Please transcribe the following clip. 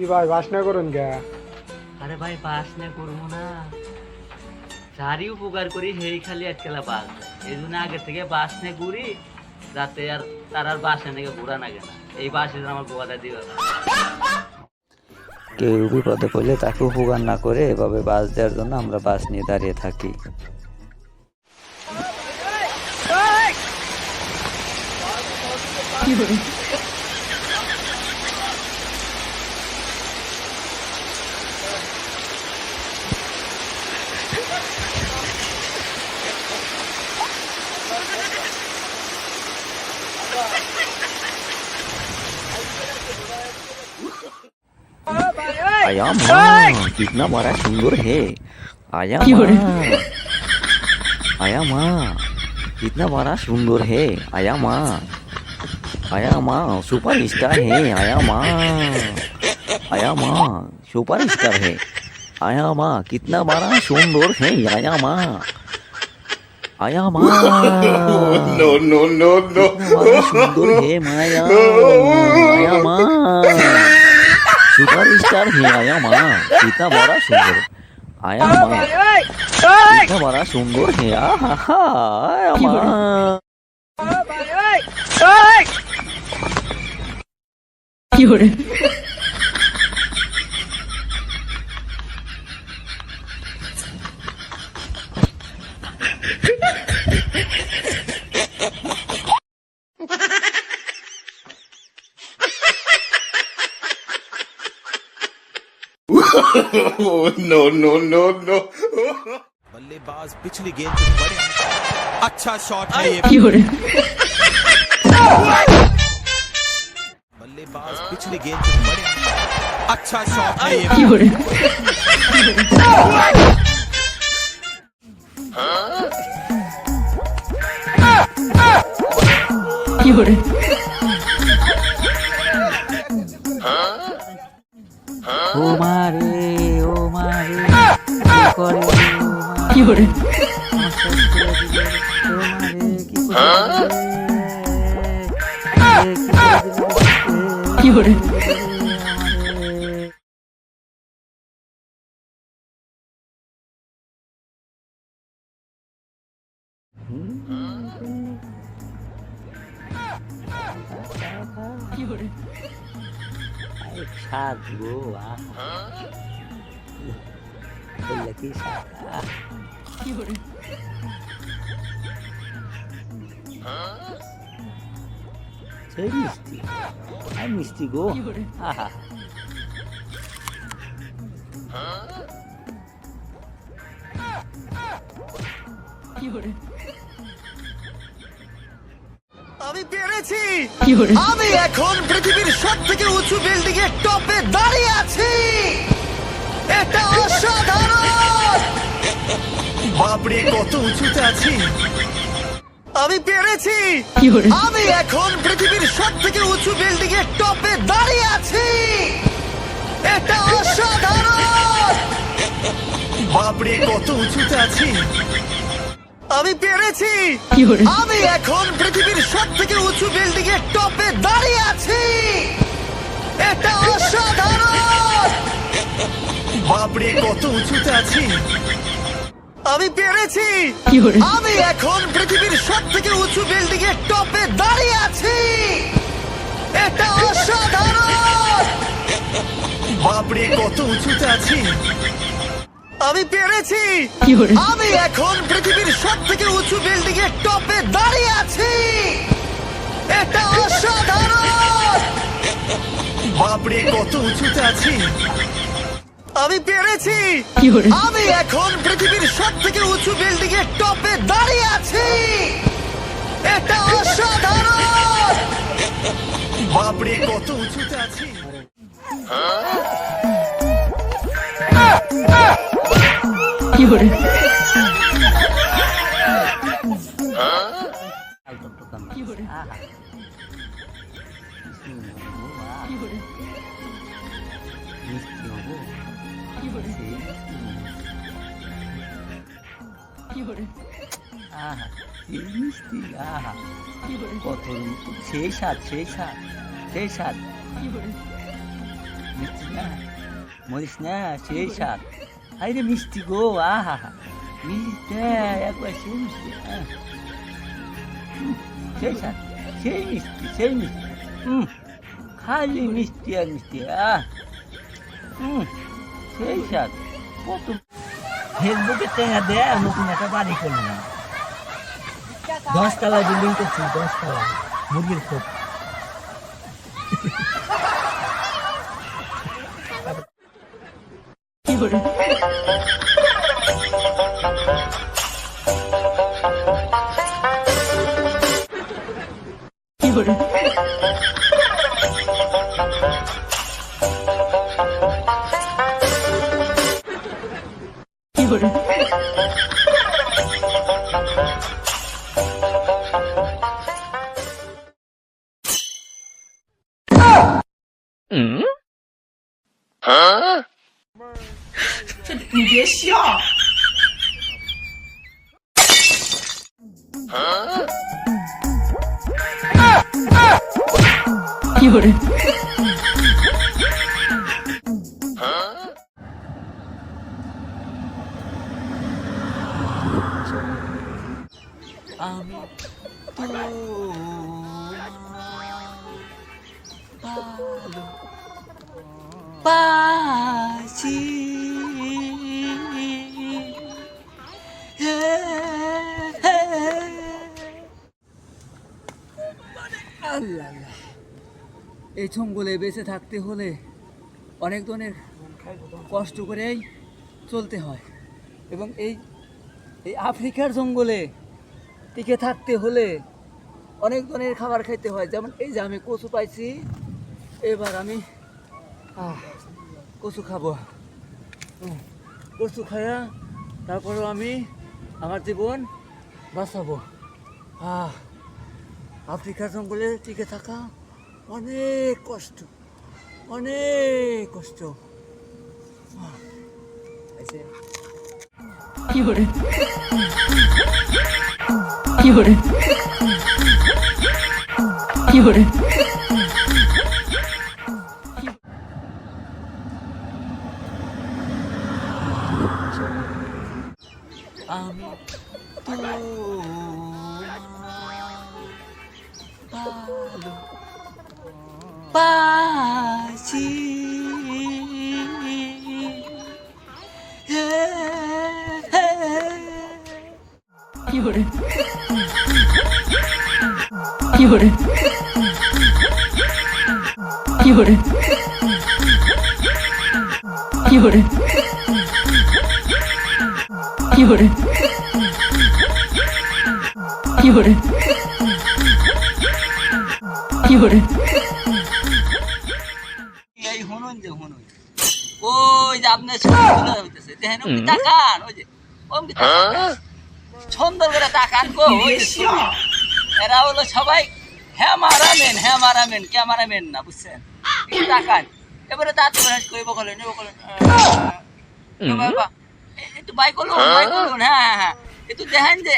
কি ভাই বাসনা করুন কে? আরে ভাই বাস না করব না। যারই উপকার করি সেই খালি আজকাল বাস। এই জন্য আগে থেকে বাস নে ঘুরি যাতে আর তার আর বাসে নাকি ঘোরা না এই বাসে আমার গোয়াটা দিবে। না কেউ বিপদে পড়লে তাকে উপকার না করে এভাবে বাস দেওয়ার জন্য আমরা বাস নিয়ে দাঁড়িয়ে থাকি। आया माँ कितना बड़ा सुंदर है। आया माँ। आया माँ कितना बड़ा सुंदर है। आया माँ। आया माँ सुपर स्टार है। आया माँ। आया माँ सुपर स्टार है। आया माँ कितना बड़ा सुंदर है। आया माँ। आया माँ। नो नो नो नो बड़ा सुंदर है माया। आया माँ। সুপার স্টার হে আয়া মা পিতা বড় সুন্দর। আয়া মা পিতা বড় সুন্দর হে আহা হা আয়া মা কি হরে Ha ha ha! है आहा आया माँ बल्लेबाज पिछली गेंद पे बड़े अच्छा शॉट है ये। बल्लेबाज पिछली गेंद पे बड़े अच्छा शॉट है ये। ও মা? কি করে আমার শেষ করে দিলে। ও মারে কি করে দিলে? কি সেই মিষ্টি। আর মিষ্টি গো। আহা আমি পেরেছি! কি আমি এখন পৃথিবীর সব থেকে উঁচু বিল্ডিং এর টপে দাঁড়িয়ে আছি! বাপরে কত উঁচুতে আছি। আমি পেরেছি। আমি এখন পৃথিবীর সব থেকে উঁচু বিল্ডিং এর টপে দাঁড়িয়ে আছি। এটা অসাধারণ। বাপরে কত উঁচুতে আছি। আমি পেরেছি। আমি এখন পৃথিবীর সব থেকে উঁচু বিল্ডিং এর টপে দাঁড়িয়ে আছি। এটা অসাধারণ। বাপরে কত উঁচুতে আছি। আমি পেরেছি। আমি এখন পৃথিবীর সব থেকে উঁচু বিল্ডিং এর টপে দাঁড়িয়ে আছি। এটা অসাধারণ! বাপরে কত উঁচুতে আছি। আমি পেরেছি। আমি এখন পৃথিবীর সব থেকে উঁচু বিল্ডিং এর টপে দাঁড়িয়ে আছি। এটা অসাধারণ! বাপরে কত উঁচুতে আছি। আমি পেরেছি। আমি এখন পৃথিবীর সব থেকে উঁচু বিল্ডিং এর টপে দাঁড়িয়ে আছি। এটা অসাধারণ! বাপরে কত উঁচুতে আছি। কি করে? কি করে? আহা মিষ্টি, আহা। কত সেই স্বাদ সেই স্বাদ মিষ্টি গো, আহা। মিষ্টি মিষ্টি সেই স্বাদ, সেই মিষ্টি সেই মিষ্টি। খালি মিষ্টি আর মিষ্টি, আহ। হুম সেই স্বাদ কত? ফেসবুকে টেঙা দেয় আর নতুন একটা বাড়ি করলাম। দশতলা বিল্ডিং করছি দশতলা মুরগির খোপ। কি করে কি করে 有人。你别笑！啊啊！有人。আমি ভালো আল্লাহ এই জঙ্গলে বেঁচে থাকতে হলে অনেক ধরনের কষ্ট করেই চলতে হয়। এবং এই এই আফ্রিকার জঙ্গলে টিকে থাকতে হলে অনেক ধরনের খাবার খাইতে হয়। যেমন এই যে আমি কচু পাইছি, এবার আমি কচু খাব। কচু খায়া তারপরেও আমি আমার জীবন বাঁচাবো। আহ আফ্রিকার জঙ্গলে টিকে থাকা অনেক কষ্ট অনেক কষ্ট। কি করে কি করে কি করে আমি তো ভালো বাসি কি করে কি করে কি করে কি করে কি করে কি করে এই হনুন যে হনুন ওই যে আপনার ছবিগুলো হইতেছে। দেখেন ওই তাকান ওই যে। তাকান সুন্দর করে তাকান গো হলো সবাই ছবি। এরা হলো সবাই হ্যামারামেন হ্যামারামেন ক্যামেরামেন না বুঝছেন? তাকান। এবারে তা ব্রাশ করব বলেন ও বাবা একটু বাইক হলো বাই হলো হ্যাঁ হ্যাঁ হ্যাঁ। একটু দেখেন যে